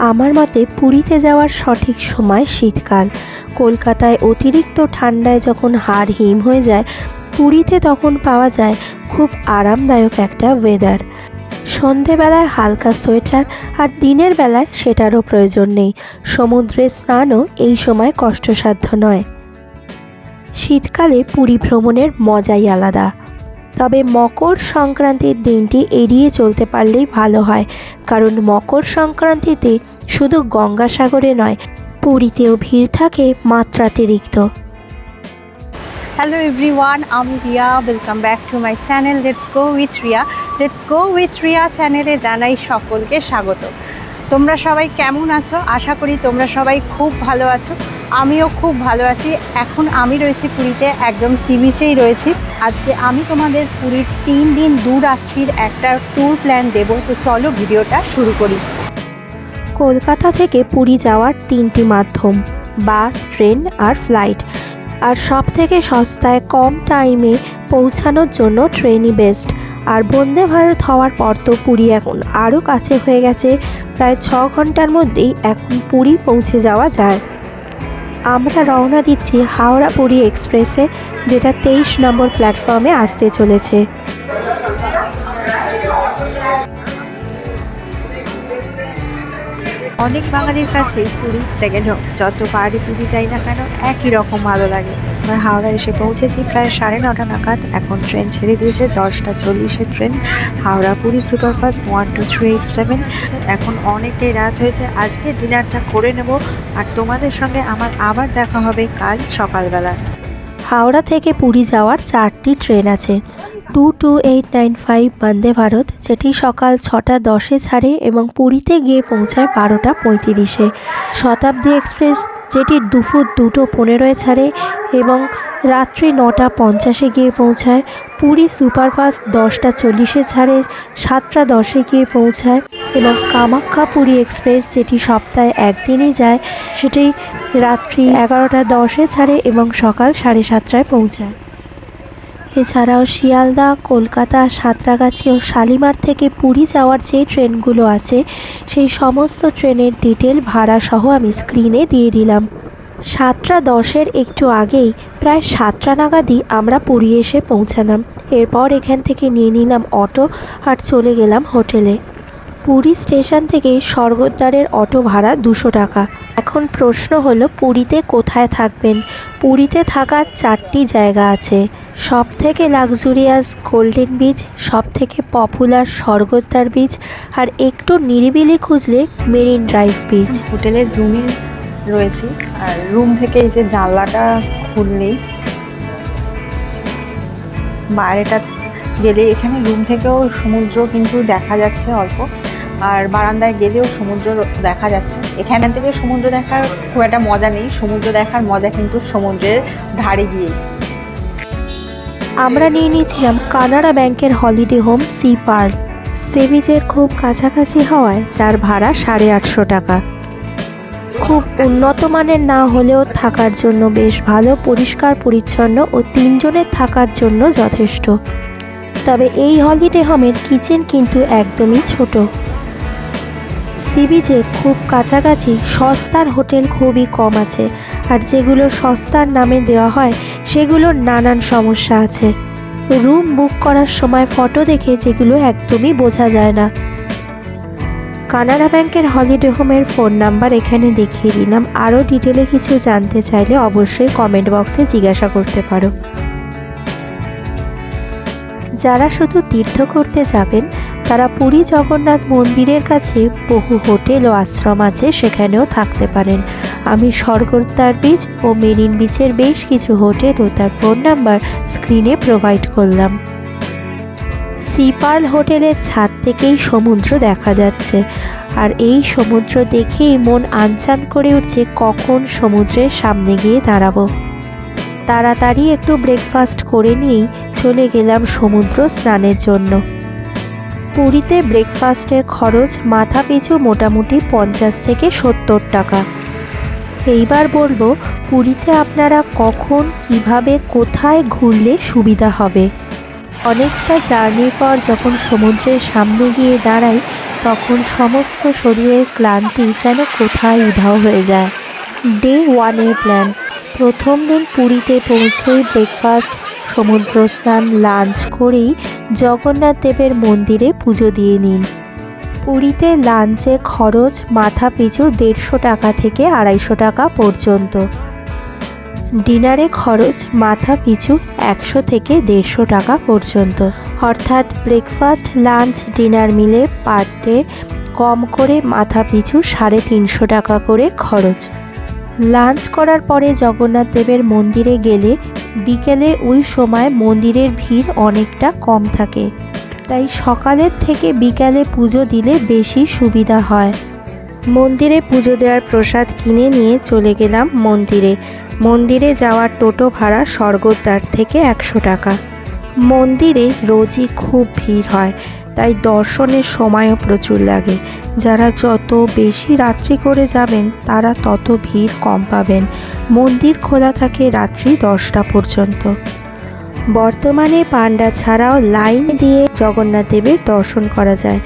আমার মতে পুরীতে যাওয়ার সঠিক সময় শীতকাল। কলকাতায় অতিরিক্ত ঠান্ডায় যখন হাড় হিম হয়ে যায়, পুরীতে তখন পাওয়া যায় খুব আরামদায়ক একটা ওয়েদার সন্ধেবেলায় হালকা সোয়েটার আর দিনের বেলায় সেটারও প্রয়োজন নেই। সমুদ্রে স্নানও এই সময় কষ্টসাধ্য নয়। শীতকালে পুরী ভ্রমণের মজাই আলাদা। তবে মকর সংক্রান্তির দিনটি এড়িয়ে চলতে পারলেই ভালো হয়, কারণ মকর সংক্রান্তিতে শুধু গঙ্গাসাগরে নয়, পুরীতেও ভিড় থাকে মাত্রাতিরিক্ত। হ্যালো এভরিওয়ান আমি Riya welcome back to my channel let's go with Riya let's go with Riya চ্যানেলে জানাই সকলকে স্বাগত। তোমরা সবাই কেমন আছো? আশা করি তোমরা সবাই খুব ভালো আছো। আমিও খুব ভালো আছি। এখন আমি রয়েছি পুরীতে, একদম সি বিচেই রয়েছি। আজকে আমি তোমাদের পুরীর তিন দিন দু রাত্রির একটা ট্যুর প্ল্যান দেবো। তো চলো ভিডিওটা শুরু করি। কলকাতা থেকে পুরী যাওয়ার তিনটি মাধ্যম, বাস, ট্রেন আর ফ্লাইট আর সব থেকে সস্তায় কম টাইমে পৌঁছানোর জন্য ট্রেনই বেস্ট আর বন্দে ভারত হওয়ার পর তো পুরী এখন আরও কাছে হয়ে গেছে। প্রায় ছ ঘণ্টার মধ্যেই এখন পুরী পৌঁছে যাওয়া যায়। আমরা রওনা দিচ্ছি হাওড়া পুরী এক্সপ্রেসে যেটা তেইশ নম্বর প্ল্যাটফর্মে আসতে চলেছে। অনেক বাঙালির কাছে পুরী সেকেন্ড হোম যতবারই পুরী যাই না কেন একই রকম ভালো লাগে। আমরা হাওড়া এসে পৌঁছেছি প্রায় সাড়ে নটা নাগাদ। এখন ট্রেন ছেড়ে দিয়েছে দশটা চল্লিশের train Howrah Puri superfast one two three eight seven এখন অনেকটাই রাত হয়েছে। আজকে ডিনারটা করে নেব আর তোমাদের সঙ্গে আমার আবার দেখা হবে কাল সকালবেলা। হাওড়া থেকে পুরী যাওয়ার চারটি ট্রেন আছে। Two two eight nine five Vande Bharat. যেটি সকাল ছটা দশে ছাড়ে এবং পুরীতে গিয়ে পৌঁছায় বারোটা পঁয়ত্রিশে। শতাব্দী এক্সপ্রেস যেটি দুপুর দুটো পনেরোয় ছাড়ে এবং রাত্রি নটা পঞ্চাশে গিয়ে পৌঁছায়। পুরী সুপারফাস্ট দশটা চল্লিশে ছাড়ে, সাতটা দশে গিয়ে পৌঁছায় এবং কামাখ্যা পুরী এক্সপ্রেস যেটি সপ্তাহে একদিনই যায়, সেটি রাত্রি এগারোটা দশে ছাড়ে এবং সকাল সাড়ে সাতটায় পৌঁছায়। এছাড়াও শিয়ালদা, কলকাতা, সাঁতরাগাছি ও শালিমার থেকে পুরী যাওয়ার যে ট্রেনগুলো আছে, সেই সমস্ত ট্রেনের ডিটেল ভাড়া সহ আমি স্ক্রিনে দিয়ে দিলাম। সাতটা দশের একটু আগেই প্রায় সাতটা নাগাদই আমরা পুরী এসে পৌঁছালাম। এরপর এখান থেকে নিয়ে নিলাম অটো আর চলে গেলাম হোটেলে। পুরী স্টেশন থেকে স্বর্গদ্বারের অটো ভাড়া দুশো টাকা। এখন প্রশ্ন হলো, পুরীতে কোথায় থাকবেন? পুরীতে থাকার চারটি জায়গা আছে। সব থেকে লাক্সুরিয়াস গোল্ডেন বিচ সব থেকে পপুলার স্বর্গদ্বার বিচ আর একটু নিরিবিলি খুঁজলে মেরিন ড্রাইভ বিচ হোটেলের রুমে রয়েছি, আর রুম থেকে এই যে জানলাটা খুললেই বাইরেটা গেলে এখানে রুম থেকেও সমুদ্র কিন্তু দেখা যাচ্ছে অল্প, আর বারান্দায় গেলেও সমুদ্র দেখা যাচ্ছে। এখান থেকে সমুদ্র দেখার খুব একটা মজা নেই, সমুদ্র দেখার মজা কিন্তু সমুদ্রের ধারে গিয়ে আমরা নিয়ে নিয়েছিলাম কানাড়া ব্যাংকের holiday home sea park sea বিচের খুব কাছাকাছি হওয়ায় যার ভাড়া সাড়ে আটশো টাকা। খুব উন্নত মানের না হলেও থাকার জন্য বেশ ভালো, পরিষ্কার, পরিচ্ছন্ন ও তিনজনের থাকার জন্য যথেষ্ট। তবে এই হলিডে হোমের কিচেন কিন্তু একদমই ছোট। সি বিচের খুব কাছাকাছি সস্তার হোটেল খুবই কম আছে আর যেগুলো সস্তার নামে দেওয়া হয় সেগুলোর নানান সমস্যা আছে। রুম বুক করার সময় ফটো দেখে যেগুলো একদমই বোঝা যায় না। কানাড়া ব্যাংকের হলিডে হোমের ফোন নাম্বার এখানে দেখিয়ে দিলাম। আরও ডিটেলে কিছু জানতে চাইলে অবশ্যই কমেন্ট বক্সে জিজ্ঞাসা করতে পারো। যারা শুধু তীর্থ করতে যাবেন তারা পুরী জগন্নাথ মন্দিরের কাছে বহু হোটেল ও আশ্রম আছে, সেখানেও থাকতে পারেন। আমি স্বর্গদ্বার বিচ ও মেরিন বিচের বেশ কিছু হোটেল ও তার ফোন নাম্বার স্ক্রিনে প্রোভাইড করলাম। সিপার্ল হোটেলের ছাদ থেকেই সমুদ্র দেখা যাচ্ছে। আর এই সমুদ্র দেখেই মন আনচান করে উঠছে কখন সমুদ্রের সামনে গিয়ে দাঁড়াবো। তাড়াতাড়ি একটু ব্রেকফাস্ট করে নিয়েই চলে গেলাম সমুদ্র স্নানের জন্য। পুরীতে ব্রেকফাস্টের খরচ মাথা পিছু মোটামুটি পঞ্চাশ থেকে সত্তর টাকা। এইবার বলব, পুরীতে আপনারা কখন, কীভাবে, কোথায় ঘুরলে সুবিধা হবে। অনেকটা জার্নির পর যখন সমুদ্রের সামনে গিয়ে দাঁড়াই, তখন সমস্ত শরীরের ক্লান্তি যেন কোথায় উধাও হয়ে যায়। ডে ওয়ানের প্ল্যান প্রথম দিন পুরীতে পৌঁছেই ব্রেকফাস্ট সমুদ্র স্নান লাঞ্চ করেই জগন্নাথ দেবের মন্দিরে পুজো দিয়ে নিন। পুরীতে লাঞ্চে খরচ মাথা পিছু দেড়শো টাকা থেকে আড়াইশো টাকা পর্যন্ত। ডিনারে খরচ মাথা পিছু একশো থেকে দেড়শো টাকা পর্যন্ত। অর্থাৎ ব্রেকফাস্ট, লাঞ্চ, ডিনার মিলে পার ডে কম করে মাথা পিছু সাড়ে তিনশো টাকা করে খরচ। লাঞ্চ করার পরে জগন্নাথ দেবের মন্দিরে গেলে বিকেলে ওই সময় মন্দিরের ভিড় অনেকটা কম থাকে, তাই সকালের থেকে বিকালে পুজো দিলে বেশি সুবিধা হয়। মন্দিরে পুজো দেওয়ার প্রসাদ কিনে নিয়ে চলে গেলাম মন্দিরে। মন্দিরে যাওয়ার টোটো ভাড়া স্বর্গদ্বার থেকে একশো টাকা। মন্দিরে রোজই খুব ভিড় হয় তাই দর্শনের সময়ও প্রচুর লাগে। যারা যত বেশি রাত্রি করে যাবেন, তারা তত ভিড় কম পাবেন। মন্দির খোলা থাকে রাত্রি দশটা পর্যন্ত। বর্তমানে পান্ডা ছাড়াও লাইন দিয়ে জগন্নাথ দেবের দর্শন করা যায়।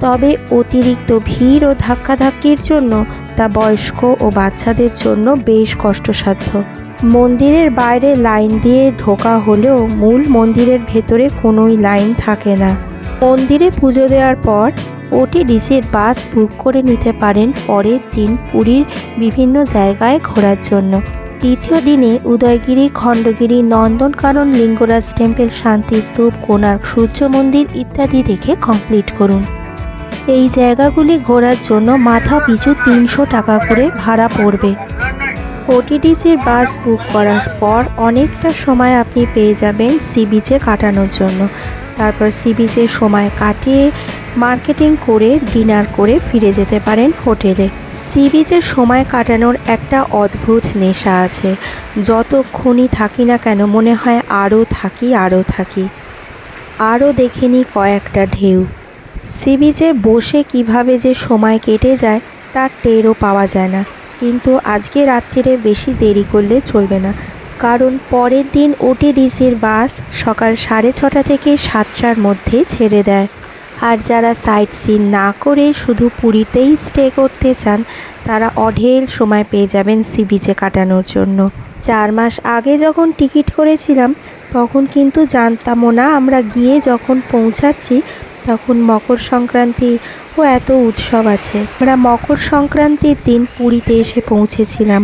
তবে অতিরিক্ত ভিড় ও ধাক্কাধাক্কির জন্য তা বয়স্ক ও বাচ্চাদের জন্য বেশ কষ্টসাধ্য। মন্দিরের বাইরে লাইন দিয়ে ঢোকা হলেও মূল মন্দিরের ভেতরে কোনোই লাইন থাকে না। মন্দিরে পুজো দেওয়ার পর ওটিডিসির বাস বুক করে নিতে পারেন পরের দিন পুরীর বিভিন্ন জায়গায় ঘোরার জন্য। দ্বিতীয় দিনে উদয়গিরি, খণ্ডগিরি, নন্দনকানন, লিঙ্গরাজ টেম্পল শান্তিস্তূপ কোণার্ক, সূর্য মন্দির ইত্যাদি দেখে কমপ্লিট করুন। এই জায়গাগুলি ঘোরার জন্য মাথা পিছু তিনশো টাকা করে ভাড়া পড়বে। ওটিডিসির বাস বুক করার পর অনেকটা সময় আপনি পেয়ে যাবেন সি বিচে কাটানোর জন্য। তারপর সি বিচে সময় কাটিয়ে মার্কেটিং করে ডিনার করে ফিরে যেতে পারেন হোটেলে। সি বিচে সময় কাটানোর একটা অদ্ভুত নেশা আছে। যতক্ষণই থাকি না কেন মনে হয় আরও থাকি আরও থাকি। আরও দেখিনি কয়েকটা ঢেউ। সি বিচে বসে কীভাবে যে সময় কেটে যায়, তার টেরও পাওয়া যায় না। কিন্তু আজকে রাত্রিরে বেশি দেরি করলে চলবে না। কারণ পরের দিন ওটিডিসির বাস সকাল সাড়ে ছটা থেকে সাতটার মধ্যে ছেড়ে দেয়। আর যারা সাইট সিন না করে শুধু পুরীতেই স্টে করতে চান, তারা অঢেল সময় পেয়ে যাবেন সি বিচে কাটানোর জন্য। চার মাস আগে যখন টিকিট করেছিলাম, তখন কিন্তু জানতামও না আমরা গিয়ে যখন পৌঁছাচ্ছি, তখন মকর সংক্রান্তি ও এত উৎসব আছে। আমরা মকর সংক্রান্তির দিন পুরীতে এসে পৌঁছেছিলাম।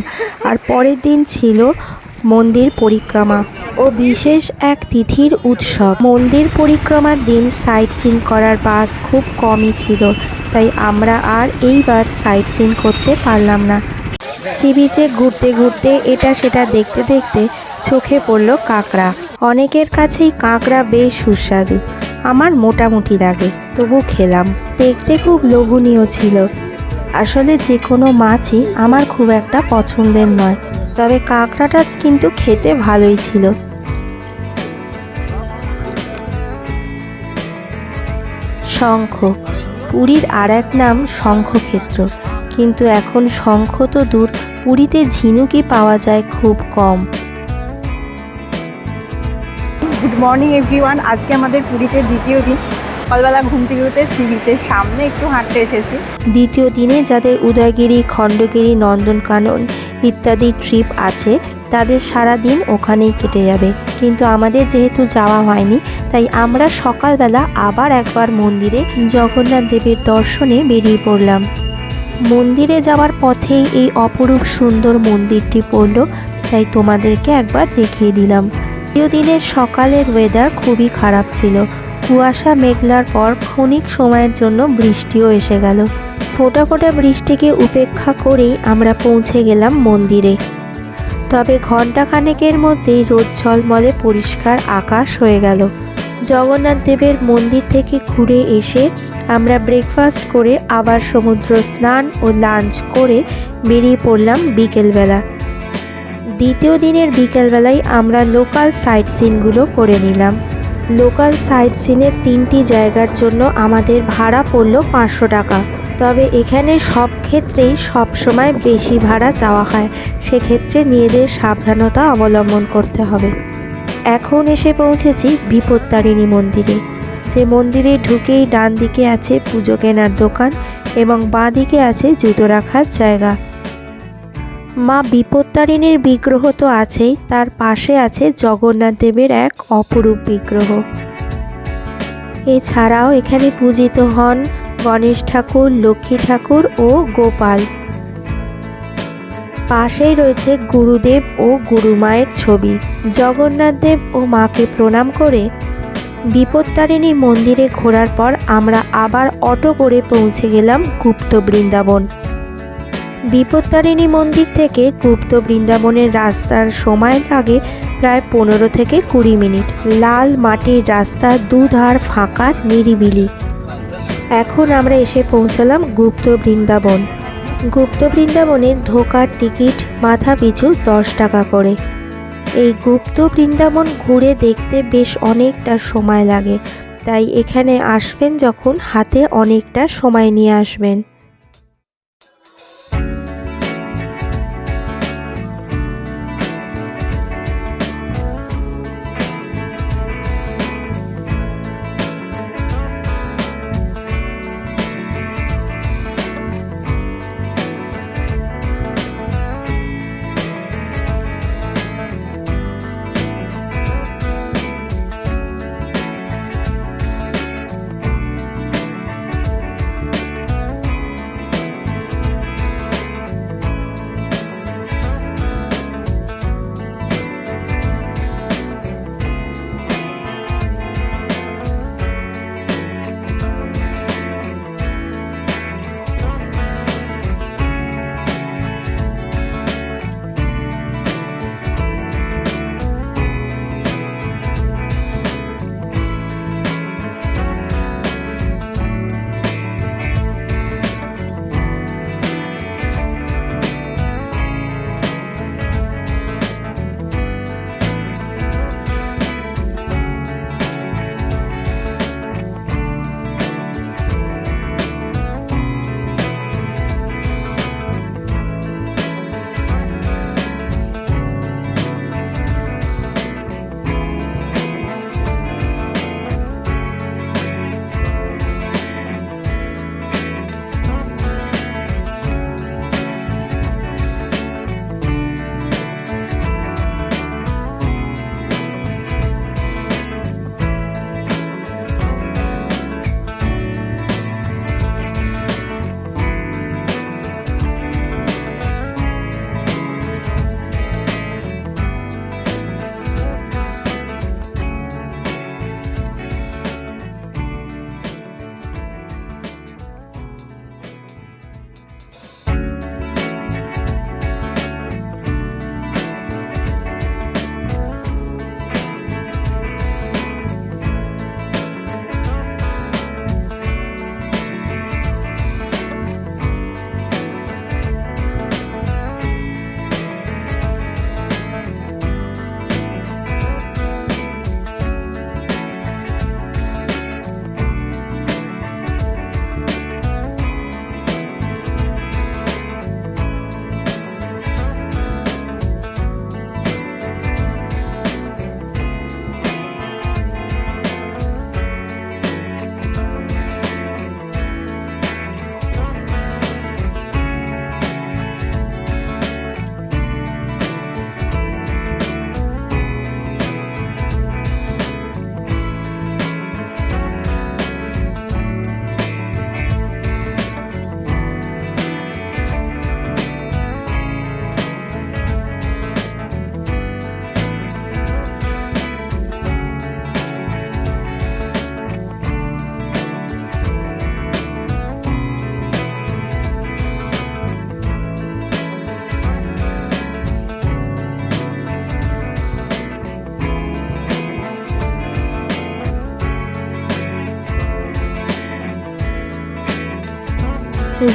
আর পরের দিন ছিল মন্দির পরিক্রমা ও বিশেষ এক তিথির উৎসব। মন্দির পরিক্রমার দিন সাইট সিন করার বাস খুব কমই ছিল, তাই আমরা আর এইবার সাইট সিন করতে পারলাম না। সি বিচে ঘুরতে ঘুরতে এটা সেটা দেখতে দেখতে চোখে পড়ল কাঁকড়া। অনেকের কাছেই কাঁকড়া বেশ সুস্বাদু, আমার মোটামুটি লাগে, তবু খেলাম। দেখতে খুব লোভনীয় ছিল। আসলে যে কোনো মাছই আমার খুব একটা পছন্দের নয়। তবে কাঁকড়াটা কিন্তু খেতে ভালোই ছিল। শঙ্খ। পুরীর আর এক নাম শঙ্খক্ষেত্র। কিন্তু এখন শঙ্খ তো দূর পুরীতে ঝিনুকি পাওয়া যায় খুব কম। গুড মর্নিং এভরিওয়ান আজকে আমাদের পুরীতে দ্বিতীয় দিন। সকালবেলা ঘুম থেকে উঠে সি বিচের সামনে একটু হাঁটতে এসেছি। দ্বিতীয় দিনে যাদের উদয়গিরি খণ্ডগিরি নন্দনকানন ইত্যাদি ট্রিপ আছে, তাদের সারা দিন ওখানেই কেটে যাবে। কিন্তু আমাদের যেহেতু যাওয়া হয়নি, তাই আমরা সকালবেলা আবার একবার মন্দিরে জগন্নাথ দেবের দর্শনে বেরিয়ে পড়লাম। মন্দিরে যাওয়ার পথেই এই অপরূপ সুন্দর মন্দিরটি পড়ল, তাই তোমাদেরকে একবার দেখিয়ে দিলাম। দ্বিতীয় দিনের সকালের ওয়েদার খুবই খারাপ ছিল। কুয়াশা, মেঘলার পর ক্ষণিক সময়ের জন্য বৃষ্টিও এসে গেল। ফোঁটা ফোঁটা বৃষ্টিকে উপেক্ষা করেই আমরা পৌঁছে গেলাম মন্দিরে। তবে ঘণ্টাখানেকের মধ্যেই রোদ ঝলমলে পরিষ্কার আকাশ হয়ে গেল। জগন্নাথ দেবের মন্দির থেকে ঘুরে এসে আমরা ব্রেকফাস্ট করে আবার সমুদ্র স্নান ও লাঞ্চ করে বেরিয়ে পড়লাম বিকেলবেলা। দ্বিতীয় দিনের বিকেলবেলায় আমরা লোকাল সাইট সিনগুলো করে নিলাম। লোকাল সাইট সিনের তিনটি জায়গার জন্য আমাদের ভাড়া পড়ল পাঁচশো টাকা। তবে এখানে সব ক্ষেত্রেই সবসময় বেশি ভাড়া চাওয়া হয়। সেক্ষেত্রে নিজেদের সাবধানতা অবলম্বন করতে হবে। এখন এসে পৌঁছেছি বিপত্তারিণী মন্দিরে। যে মন্দিরে ঢুকেই ডান দিকে আছে পুজো কেনার দোকান এবং বাঁ দিকে আছে জুতো রাখার জায়গা। মা বিপত্তারিণীর বিগ্রহ তো আছেই, তার পাশে আছে জগন্নাথ দেবের এক অপরূপ বিগ্রহ। এছাড়াও এখানে পূজিত হন গণেশ ঠাকুর, লক্ষ্মী ঠাকুর ও গোপাল। পাশেই রয়েছে গুরুদেব ও গুরুমায়ের ছবি। জগন্নাথ দেব ও মাকে প্রণাম করে বিপত্তারিণী মন্দিরে ঘোরার পর আমরা আবার অটো করে পৌঁছে গেলাম গুপ্ত বৃন্দাবন। বিপত্তারিণী মন্দির থেকে গুপ্ত বৃন্দাবনের রাস্তার সময় লাগে প্রায় পনেরো থেকে কুড়ি মিনিট। লাল মাটির রাস্তা দুধার ফাঁকা নিরিবিলি। এখন আমরা এসে পৌঁছালাম গুপ্ত বৃন্দাবন। গুপ্ত বৃন্দাবনের ঢোকার টিকিট মাথা পিছু দশ টাকা করে। এই গুপ্ত বৃন্দাবন ঘুরে দেখতে বেশ অনেকটা সময় লাগে, তাই এখানে আসবেন যখন হাতে অনেকটা সময় নিয়ে আসবেন।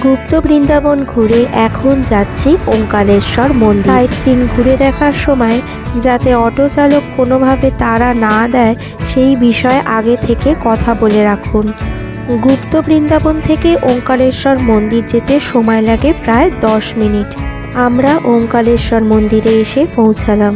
গুপ্ত বৃন্দাবন ঘুরে এখন যাচ্ছি ওঙ্কালেশ্বর মন্দির। সাইট সিন ঘুরে দেখার সময় যাতে অটো চালক কোনোভাবে তাড়া না দেয়, সেই বিষয়ে আগে থেকে কথা বলে রাখুন। গুপ্ত বৃন্দাবন থেকে ওঙ্কারেশ্বর মন্দির যেতে সময় লাগে প্রায় দশ মিনিট। আমরা ওঙ্কারেশ্বর মন্দিরে এসে পৌঁছালাম।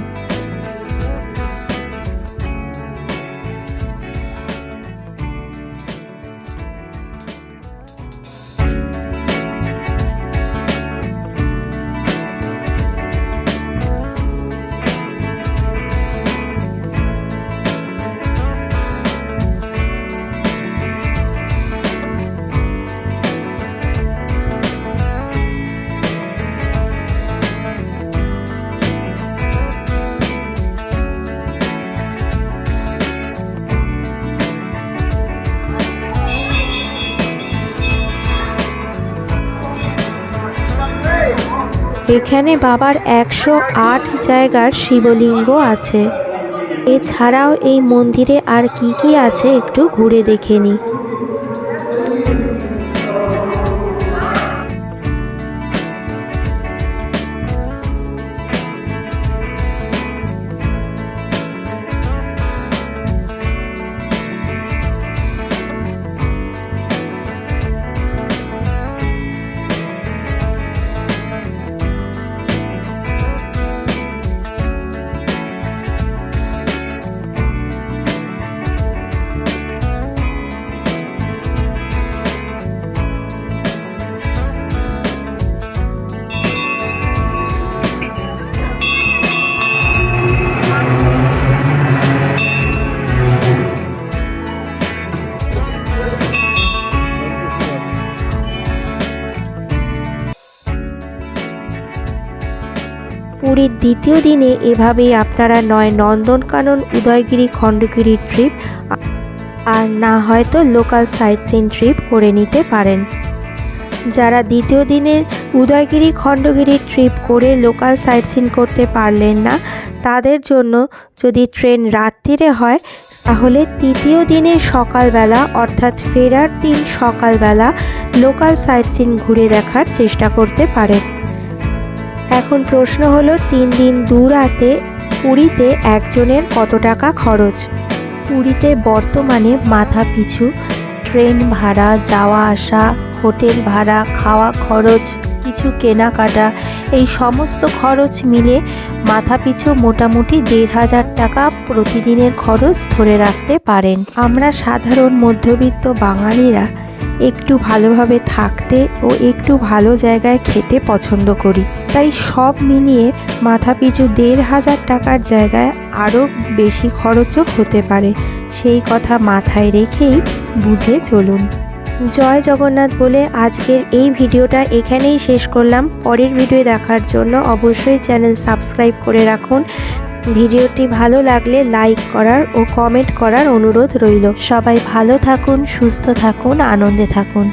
এখানে বাবার একশো আট জায়গার শিবলিঙ্গ আছে। এছাড়াও এই মন্দিরে আর কি কি আছে একটু ঘুরে দেখে নিই। পুরীর দ্বিতীয় দিনে এভাবেই আপনারা নয় নন্দনকানন উদয়গিরি খণ্ডগিরি ট্রিপ, আর না হয়তো লোকাল সাইট সিন ট্রিপ করে নিতে পারেন। যারা দ্বিতীয় দিনের উদয়গিরি খণ্ডগিরি ট্রিপ করে লোকাল সাইট সিন করতে পারলেন না, তাদের জন্য যদি ট্রেন রাত্রিরে হয়, তাহলে তৃতীয় দিনের সকালবেলা, অর্থাৎ ফেরার দিন সকালবেলা, লোকাল সাইট সিন ঘুরে দেখার চেষ্টা করতে পারেন। এখন প্রশ্ন হলো, তিন দিন দু রাতে পুরীতে একজনের কত টাকা খরচ? পুরীতে বর্তমানে মাথা পিছু, ট্রেন ভাড়া, যাওয়া আসা, হোটেল ভাড়া, খাওয়া খরচ, কিছু কেনাকাটা, এই সমস্ত খরচ মিলে মাথা পিছু মোটামুটি দেড় হাজার টাকা প্রতিদিনের খরচ ধরে রাখতে পারেন। আমরা সাধারণ মধ্যবিত্ত বাঙালিরা একটু ভালোভাবে থাকতে ও একটু ভালো জায়গায় খেতে পছন্দ করি। তাই সব মিলিয়ে মাথাপিছু দেড় হাজার টাকার জায়গায় আরও বেশি খরচও হতে পারে। সেই কথা মাথায় রেখেই বুঝে চলুন। জয় জগন্নাথ বলে আজকের এই ভিডিওটা এখানেই শেষ করলাম। পরের ভিডিও দেখার জন্য অবশ্যই চ্যানেল সাবস্ক্রাইব করে রাখুন। ভিডিওটি ভালো লাগলে লাইক করার ও কমেন্ট করার অনুরোধ রইল। সবাই ভালো থাকুন, সুস্থ থাকুন, আনন্দে থাকুন।